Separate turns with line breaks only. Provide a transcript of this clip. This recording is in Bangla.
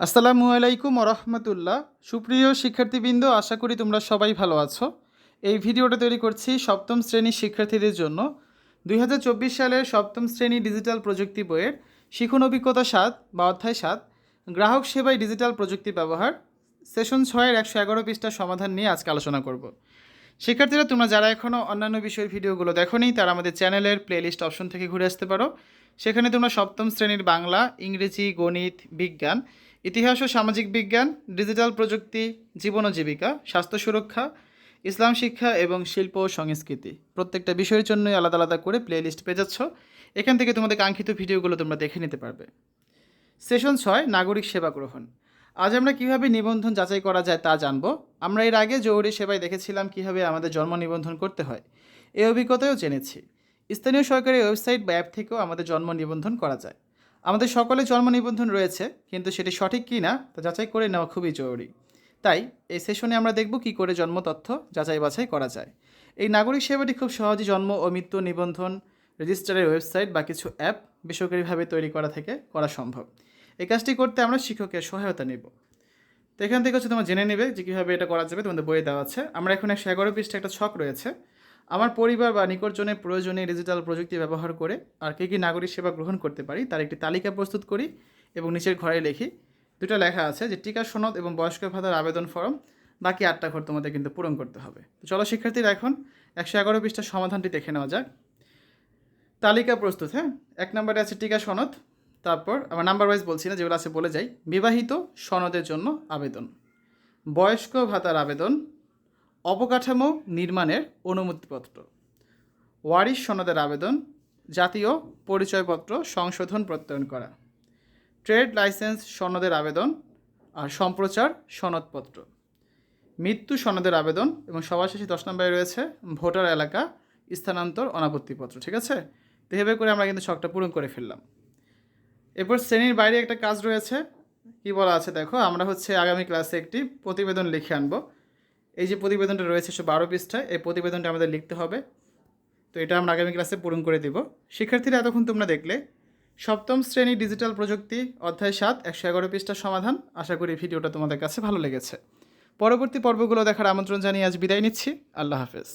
আসসালামু আলাইকুম রহমতুল্লাহ। সুপ্রিয় শিক্ষার্থীবৃন্দ, আশা করি তোমরা সবাই ভালো আছো। এই ভিডিওটা তৈরি করছি সপ্তম শ্রেণির শিক্ষার্থীদের জন্য। দুই হাজার চব্বিশ সালের সপ্তম শ্রেণি ডিজিটাল প্রযুক্তি বইয়ের শিখন অভিজ্ঞতা সাত বা অধ্যায় সাত, গ্রাহক সেবায় ডিজিটাল প্রযুক্তি ব্যবহার, সেশন ছয়ের একশো এগারো পৃষ্ঠার সমাধান নিয়ে আজকে আলোচনা করব। শিক্ষার্থীরা, তোমরা যারা এখনও অন্যান্য বিষয়ের ভিডিওগুলো দেখোনি, তারা আমাদের চ্যানেলের প্লেলিস্ট অপশন থেকে ঘুরে আসতে পারো। সেখানে তোমরা সপ্তম শ্রেণির বাংলা, ইংরেজি, গণিত, বিজ্ঞান ইতিহাস ও সামাজিক বিজ্ঞান, ডিজিটাল প্রযুক্তি, জীবন ও জীবিকা, স্বাস্থ্য সুরক্ষা, ইসলাম শিক্ষা এবং শিল্প ও সংস্কৃতি। প্রত্যেকটা বিষয়ের জন্যই আলাদা আলাদা করে প্লেলিস্ট পেয়ে যাচ্ছ। এখান থেকে তোমাদের কাঙ্ক্ষিত ভিডিওগুলো তোমরা দেখে নিতে পারবে। সেশন ছয়, নাগরিক সেবা গ্রহণ। আজ আমরা কীভাবে নিবন্ধন যাচাই করা যায় তা জানব। আমরা এর আগে জরুরি সেবায় দেখেছিলাম কীভাবে আমাদের জন্ম নিবন্ধন করতে হয়। এই অভিজ্ঞতাও জেনেছি। স্থানীয় সরকারি ওয়েবসাইট বা অ্যাপ থেকেও আমাদের জন্ম নিবন্ধন করা যায়। আমাদের সকলে জন্ম নিবন্ধন রয়েছে, কিন্তু সেটি সঠিক কি না তা যাচাই করে নেওয়া খুবই জরুরি। তাই এই সেশনে আমরা দেখব কি করে জন্ম তথ্য যাচাই বাছাই করা যায়। এই নাগরিক সেবাটি খুব সহজেই জন্ম ও মৃত্যু নিবন্ধন রেজিস্টারের ওয়েবসাইট বা কিছু অ্যাপ বেসরকারিভাবে তৈরি করা থেকে করা সম্ভব। এই কাজটি করতে আমরা শিক্ষকের সহায়তা নেব। তো এখান থেকে হচ্ছে তোমরা জেনে নেবে যে কীভাবে এটা করা যাবে, তোমাদের বইয়ে দেওয়া আছে। আমরা এখন একশো এগারো পৃষ্ঠা একটা ছক রয়েছে। আমার পরিবার বা নিকটজনের প্রয়োজনে ডিজিটাল প্রযুক্তি ব্যবহার করে আর কী কী নাগরিক সেবা গ্রহণ করতে পারি তার একটি তালিকা প্রস্তুত করি এবং নিচের ঘরে লিখি। দুটো লেখা আছে যে টিকা সনদ এবং বয়স্ক ভাতার আবেদন ফর্ম। বাকি আটটা ঘর তোমাদের কিন্তু পূরণ করতে হবে। তো চলো শিক্ষার্থীরা এখন একশো এগারো পৃষ্ঠার সমাধানটি দেখে নেওয়া যাক। তালিকা প্রস্তুত হ্যাঁ? এক নম্বরে আছে টিকা সনদ। তারপর আমার নাম্বার ওয়াইজ বলছি না, যেগুলো আছে বলে যাই। বিবাহিত সনদের জন্য আবেদন। বয়স্ক ভাতার আবেদন। অবকাঠামো নির্মাণের অনুমতিপত্র। ওয়ারিশ সনদের আবেদন, জাতীয় পরিচয়পত্র সংশোধন প্রত্যয়ন করা। ট্রেড লাইসেন্স সনদের আবেদন আর সম্প্রচার সনদপত্র। মৃত্যু সনদের আবেদন এবং সবার শেষে দশ নম্বরে রয়েছে ভোটার এলাকা, স্থানান্তর, অনাপত্তিপত্র, ঠিক আছে? তো এভাবে করে আমরা কিন্তু ছকটা পূরণ করে ফেললাম। এরপর শ্রেণির বাইরে একটা কাজ রয়েছে। কি বলা আছে দেখো? আমরা হচ্ছে আগামী ক্লাসে একটি প্রতিবেদন লিখে আনব। এই যে প্রতিবেদনটা রয়েছে সে বারো পৃষ্ঠায় এই প্রতিবেদনটা আমাদের লিখতে হবে। তো এটা আমরা আগামী ক্লাসে পূরণ করে দেব। শিক্ষার্থীরা এতক্ষণ তোমরা দেখলে, সপ্তম শ্রেণি ডিজিটাল প্রযুক্তি অধ্যায় সাত, একশো এগারো পৃষ্ঠার সমাধান। আশা করি ভিডিওটা তোমাদের কাছে ভালো লেগেছে। পরবর্তী পর্বগুলো দেখার আমন্ত্রণ জানিয়ে আজ বিদায় নিচ্ছি। আল্লাহ হাফেজ।